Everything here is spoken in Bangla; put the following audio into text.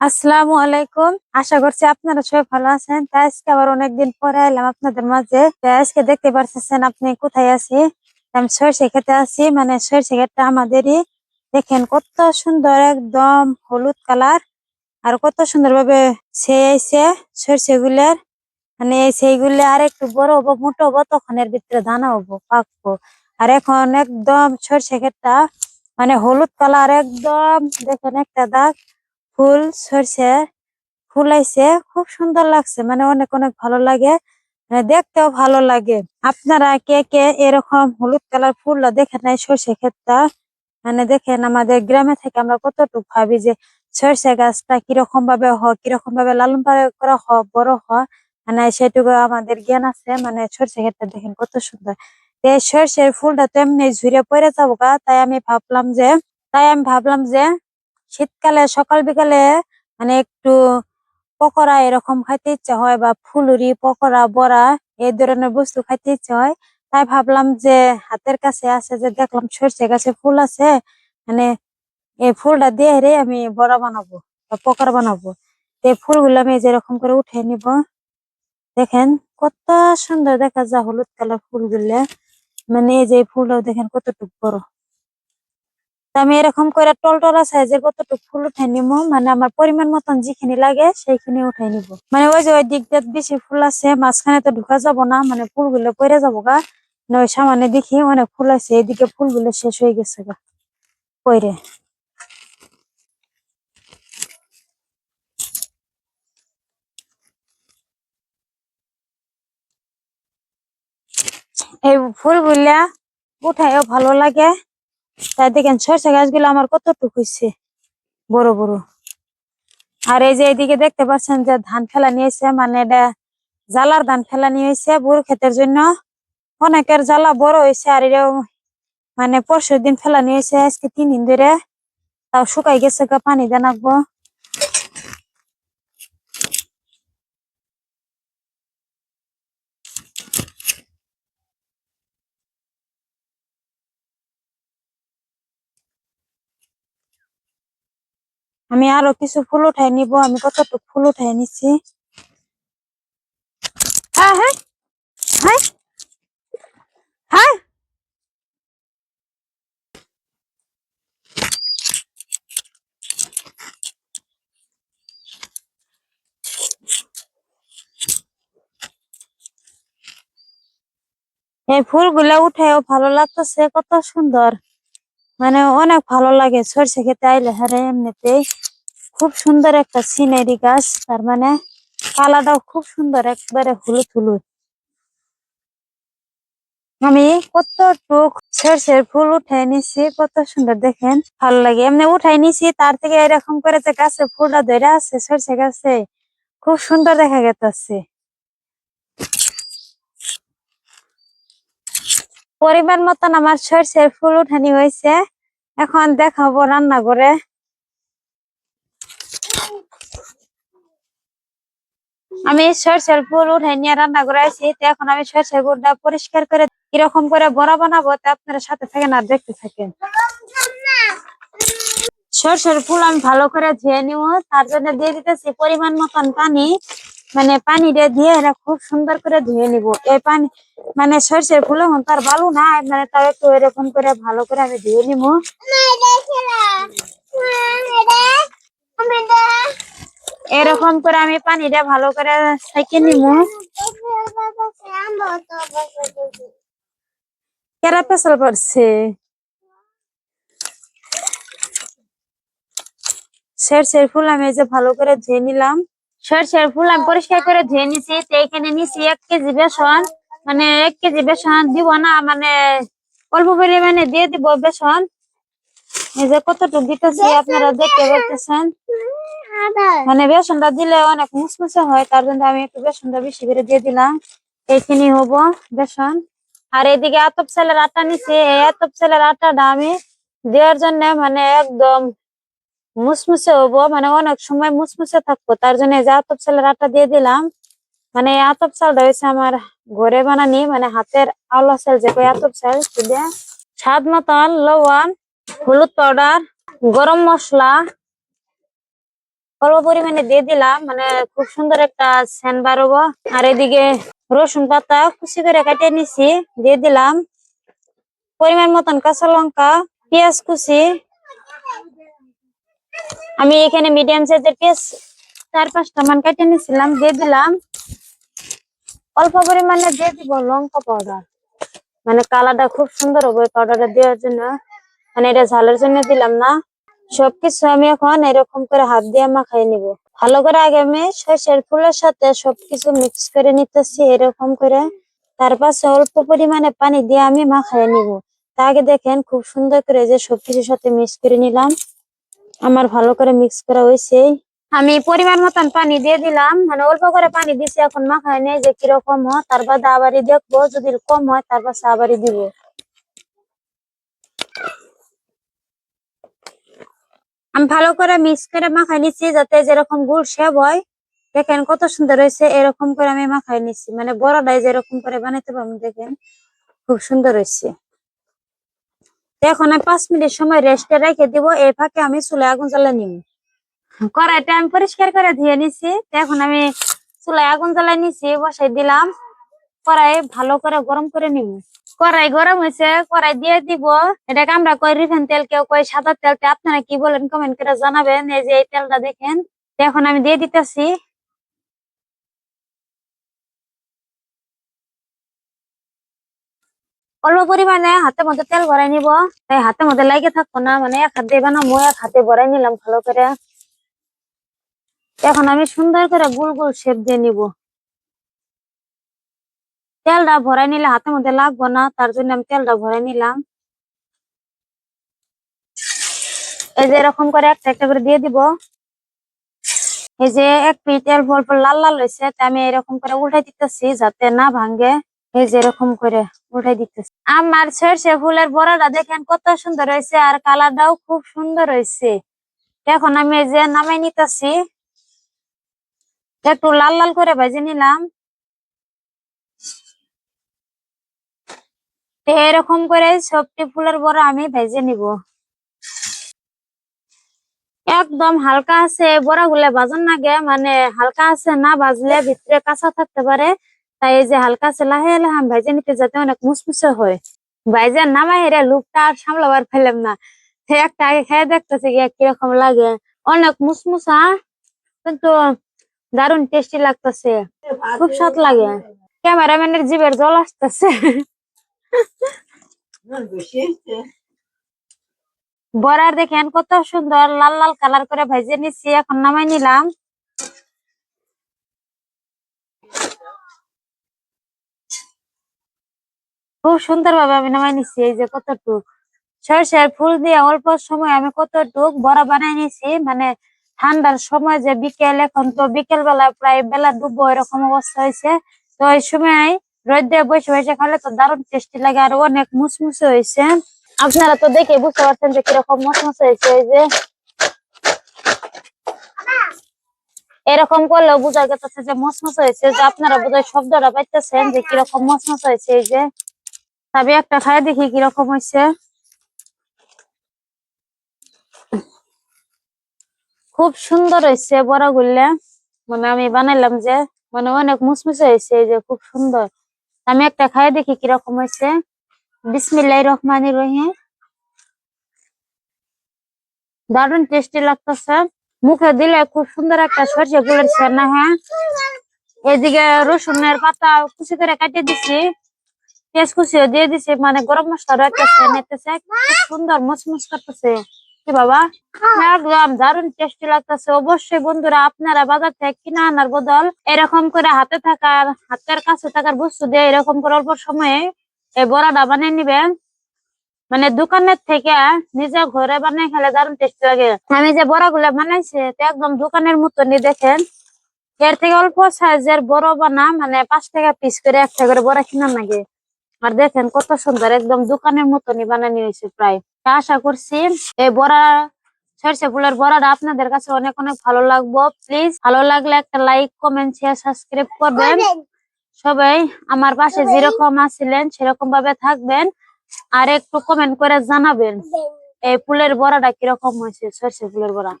আসসালামু আলাইকুম। আশা করছি আপনারা সবাই ভালো আছেন। তাই আজকে আবার অনেকদিন পরে এলাম আপনাদের মাঝে। আজকে দেখতে পারতেছেন আপনি কোথায় আছি? আমি সরষে খেতে আছি। মানে সরষে খেতে আমাদেরই। দেখেন কত সুন্দর একদম হলুদ কালার। আর কত সুন্দর ভাবে ছেয়েছে সরষে গুলের মানে সেইগুলো আর একটু বড় হব, মোটো হব, তখন এর ভিতরে দানা হব, পাকবো। আর এখন একদম সরষে ক্ষেতটা মানে হলুদ কালার একদম। দেখেন একটা দাগ। ফুল সরষে ফুল আইছে খুব সুন্দর লাগছে মানে অনেক অনেক ভালো লাগে মানে দেখতেও ভালো লাগে। আপনারা কে কে এরকম হলুদ কালার ফুলটা দেখেন নাই সরষে ক্ষেতটা? মানে দেখেন আমাদের গ্রামে থেকে আমরা কতটুকু ভাবি যে সরষে গাছটা কীরকম ভাবে হয় কীরকম ভাবে লালন পালন করা হয় বড় হয় মানে সেটুকু আমাদের জ্ঞান আছে মানে সরষে ক্ষেতটা দেখেন কত সুন্দর। তো সরষের ফুলটা তো এমনি ঝুড়ে পড়ে যাব তাই আমি ভাবলাম যে, তাই আমি ভাবলাম যে শীতকালে, সকাল বিকালে মানে একটু পকোড়া এরকম খাইতে ইচ্ছা হয় বা ফুলুরি, পকোড়া, বড়া এই ধরনের বস্তু খাইতে ইচ্ছা হয়। তাই ভাবলাম যে হাতের কাছে আছে যে দেখলাম সর্ষে গাছে ফুল আছে মানে এই ফুলটা দিয়ে রে আমি বড়া বানাবো বা পকোড়া বানাবো। এই ফুলগুলো আমি যেরকম করে উঠে নিব। দেখেন কত সুন্দর দেখা যায় হলুদ কালার ফুলগুলো। মানে এই যে এই ফুলটাও দেখেন কতটুকু বড়। আমি এরকম করে টলটলা সাইজের কতটুকু ফুল উঠে নিবো মানে আমার পরিমাণ মতন যেখানে লাগে সেইখানে উঠে নিব। মানে ওই যে ওই দিক বেশি ফুল আছে, মাঝখানে তো ঢুকা যাব না মানে ফুলগুলো পড়ে যাব গা। মানে ওই সামনে দেখি অনেক ফুল আছে এদিকে ফুলগুলো শেষ হয়ে গেছে গা পরে এই ফুলগুলা উঠাইও ভালো লাগে। তাই দেখেন সরষে গাছগুলো আমার কতটুকু হয়েছে বড় বড়। আর এই যে এইদিকে দেখতে পাচ্ছেন যে ধান ফেলা নিয়েছে মানে এটা জালার ধান ফেলা নিয়েছে বড় ক্ষেতের জন্য অনেকের জ্বালা বড় হয়েছে আর এটাও মানে পরশু দিন ফেলা নিয়েছে আজকে তিন দিন ধরে তাও শুকাই গেছে পানি দেন নাকবো আমি আরও কিছু ফুল উঠাই নিব। আমি কতটুকু ফুল উঠাই নিছি? হ্যাঁ হ্যাঁ হ্যাঁ হ্যাঁ। এই ফুলগুলা উঠেও ভালো লাগতেছে, কত সুন্দর। মানে অনেক ভালো লাগে। সরষে খেতে আইলে হারে এমনিতেই খুব সুন্দর একটা সিনারি গাছ। তার মানে কালারটাও খুব সুন্দর, একবারে হলুদ হলুদ। আমি কতটুক সরষের ফুল উঠাই নিছি, কত সুন্দর দেখেন, ভালো লাগে। এমনি উঠাই নিছি, তার থেকে এরকম করে যে গাছে ফুলটা ধরে আছে, সরষে গাছে, খুব সুন্দর দেখা গেছে পরিমাণ মতন আমার সরষের ফুল উঠানি হয়েছে। এখন দেখাবো রান্না করে। আমি সরষের ফুল উঠে নিয়ে রান্না করে আছি এখন আমি সরষের ফুলটা পরিষ্কার করে কীরকম করে বড়া বানাবো তা আপনারা সাথে থাকেন আর দেখতে থাকেন। সরষের ফুল আমি ভালো করে ধুয়ে নিব। তার জন্য দিয়ে দিতেছি পরিমাণ মতন পানি। মানে পানিটা দিয়ে এটা খুব সুন্দর করে ধুয়ে নিব। এই পানি মানে সরষের ফুল তার ভালো না মানে তাও একটু এরকম করে ভালো করে আমি ধুয়ে নিব। এরকম করে আমি পানিটা ভালো করে সেকে নিব। কেরা পেছাল পড়ছে? সরষের ফুল আমি যে ভালো করে ধুয়ে নিলাম। সরষের ফুল আমি পরিষ্কার করে ধুয়ে নিছি। তো এখানে নিছি এক কেজি বেসন। মানে এক কেজি বেসন দিব না মানে অল্প পরিমাণে দিয়ে দিব বেসন। এই যে কতটুকু দিতেছি আপনারা দেখতে পাচ্ছেন মানে বেসনটা দিলে অনেক মুসমুসে হয়, তার জন্য আমি একটু বেসনটা বেশি করে দিয়ে দিলাম। এইখানে হব বেসন। আর এদিকে আতপ চালের আটা নিছি। এই আতপ চালের আটাটা আমি দেওয়ার জন্য মানে একদম মুসমুসে হব মানে অনেক সময় মুসমুসে থাকব, তার জন্য যে আতপ চালের আটা দিয়ে দিলাম মানে আতপ চালটা হয়েছে আমার ঘরে বানানি মানে হাতের আওলা চাল যে আতপ চাল স্বাদ মতন লবণ, হলুদ পাউডার, গরম মশলা, অল্প পরিমাণে দিয়ে দিলাম মানে খুব সুন্দর একটা সেন বাড়বো আর এদিকে রসুন পাতা কুচি করে কেটে নিছি, দিয়ে দিলাম পরিমাণ মতন কাঁচা লঙ্কা, পেঁয়াজ কুচি আমি এখানে মিডিয়াম সাইজের পেঁয়াজ চার পাঁচটা মান কেটে নিছিলাম দিয়ে দিলাম। অল্প পরিমাণে দিয়ে দিব লঙ্কা পাউডার মানে কালারটা খুব সুন্দর হবে পাউডারটা দেওয়ার জন্য। মানে এটা ঝালের জন্য দিলাম না। সবকিছু আমি এখন এরকম করে হাত দিয়ে মাখাই নিব। ভালো করে আগে আমি সর্ষের ফুলের সাথে সবকিছু মিক্স করে নিতেছি এরকম করে। তার পাশে অল্প পরিমাণে পানি দিয়ে আমি মাখাই নিব। তা আগে দেখেন খুব সুন্দর করে যে সবকিছুর সাথে মিক্স করে নিলাম। আমার ভালো করে মিক্স করা হয়েছে। আমি পরিমাণ মতন পানি দিয়ে দিলাম। মানে অল্প করে পানি দিছি, এখন মাখায় নেই যে কীরকম হয়। তার বাদে আবারই দেখব, যদি কম হয় তার পাশে আবারই দিব। আমি ভালো করে মিক্স করে মাখাই নিচ্ছি যাতে যেরকম গুড় শেপ হয়, দেখেন কত সুন্দর হয়েছে, এরকম করে আমি মাখাই নিচ্ছি মানে বড়টাই যেরকম করে বানাইতে পারব, দেখেন খুব সুন্দর হয়েছে। এখন আমি পাঁচ মিনিট সময় রেস্টে রেখে দিব, এই ফাঁকে আমি চুলে আগুন জ্বালা নিব কড়াইটা আমি পরিষ্কার করে ধুয়ে নিছি এখন আমি চুলায় আগুন জ্বালাই নিছি, বসাই দিলাম, কড়াই ভালো করে গরম করে নিব কড়াই গরম হয়েছে, কড়াই দিয়ে দিব, এটাকে আমরা কই রিফাইন তেল, কেউ কই সাদা তেল, তো আপনারা কি বলেন কমেন্ট করে জানাবেন, এই যে এই তেলটা দেখেন এখন আমি দিয়ে দিতেছি। অল্প পরিমাণে হাতে মধ্যে তেল ভরাই নিব। তাই হাতের মধ্যে লাগে থাকব না মানে এক হাত দিয়ে বানাবো এক হাতে ভরাই নিলাম ভালো করে। এখন আমি সুন্দর করে গোল গোল শেপ দিয়ে নিব। তেলটা ভরাই নিলে হাতের মধ্যে লাগবো না, তার জন্য আমি তেলটা ভরাই নিলাম। এই যে এরকম করে একটা একটা করে দিয়ে দিব। এই যে এক পিঠ অল্প অল্প লাল লাল হয়েছে আমি এরকম করে উল্টাই দিতেছি যাতে না ভাঙ্গে এই যে এরকম করে উঠাই দিতেছে। আমার সরষে ফুলের বড়াটা দেখেন কত সুন্দর হয়েছে আর কালারটাও খুব সুন্দর হয়েছে। এখন আমি এই যে নামাই নিতেছি, একটু লাল লাল করে ভেজে নিলাম। এরকম করে সবটি ফুলের বড়া আমি ভেজে নিব। একদম হালকা আছে বড়া গুলা বাজন লাগে মানে হালকা আছে না বাজলে ভিতরে কাঁচা থাকতে পারে। তাই এই যে হালকা লাহে আমি ভেজে নিতে যাতে অনেক মুসমুসে হয়। ভাইজে নামাই হেরে লুকটা আর সামলাবার ফেলাম না। সে একটা আগে খেয়ে দেখতেছে গিয়া কীরকম লাগে। অনেক মুসমুসা কিন্তু দারুণ টেস্টি লাগতেছে। খুব স্বাদ লাগে। ক্যামেরাম্যানের জিভের জল আসতেছে। বরার দেখেন কত সুন্দর, লাল লাল কালার করে ভেজে নিচ্ছি এখন নামাই নিলাম। খুব সুন্দর ভাবে আমি নামাই নিচ্ছি এই যে কতটুক। সরষের ফুল দিয়ে অল্প সময় আমি কতটুক বড়া বানাই নিছি মানে ঠান্ডার সময় যে বিকেল, এখন তো বিকেল বেলা প্রায় বেলা ডুবো এরকম অবস্থা হয়েছে তো ওই সময় রোদে বসে বসে খালে তো দারুণ টেস্টি লাগে আর অনেক মুসমুসে হয়েছে আপনারা তো দেখে বুঝতে পারছেন যে কীরকম মসমসে হয়েছে এই যে। এরকম করলেও বোঝা গেছে যে মসমসে হয়েছে যে আপনারা বোধহয় শব্দটা পাইতেছেন যে কীরকম মসমসে হয়েছে এই যে। তবে একটা খায় দেখি কীরকম হয়েছে খুব সুন্দর হয়েছে বড়া গুললে মানে আমি বানাইলাম যে মানে অনেক মুসমুসে হয়েছে যে, খুব সুন্দর। আমি একটা খাই দেখি কীরকম হয়েছে বিসমিল্লাহ রহমানির রহিম। দারুণ টেস্টি লাগতেছে। মুখে দিলে খুব সুন্দর একটা সরষে গুলের সেনা হ্যাঁ। এদিকে রসুনের পাতা কুচি করে কাটিয়ে দিছি। পেঁয়াজ কুচিও দিয়ে দিছি মানে গরম মশলারও একটা খুব সুন্দর মুচমুচ করতেছে। কি বাবা? একদম দারুণ টেস্টি লাগতেছে। অবশ্যই বন্ধুরা আপনারা বাজার থেকে কিনে আনার বদল এরকম করে হাতে থাকার হাতের কাছে থাকার বস্তু দিয়ে এরকম করে অল্প সময়ে এই বড়াটা বানিয়ে নিবেন। মানে দোকানের থেকে নিজে ঘরে বানিয়ে খেলে দারুণ টেস্টি লাগে। আমি যে বড়া গুলা বানাইছি তো একদম দোকানের মতনই দেখেন। এর থেকে অল্প সাইজের বড় বানা মানে পাঁচ টাকা পিস করে একটা করে বড়া কিনা লাগে আর দেখেন কত সুন্দর একদম দোকানের মতনই বানানো হয়েছে প্রায়। আশা করছি এই বড়া সরষে ফুলের বড়াটা আপনাদের কাছে অনেক অনেক ভালো লাগবো। প্লিজ ভালো লাগলে একটা লাইক কমেন্ট শেয়ার সাবস্ক্রাইব করবেন। সবাই আমার পাশে যেরকম আছিলেন সেরকম ভাবে থাকবেন। আর একটু কমেন্ট করে জানাবেন এই ফুলের বড়াটা কীরকম হয়েছে সরষে ফুলের বড়া?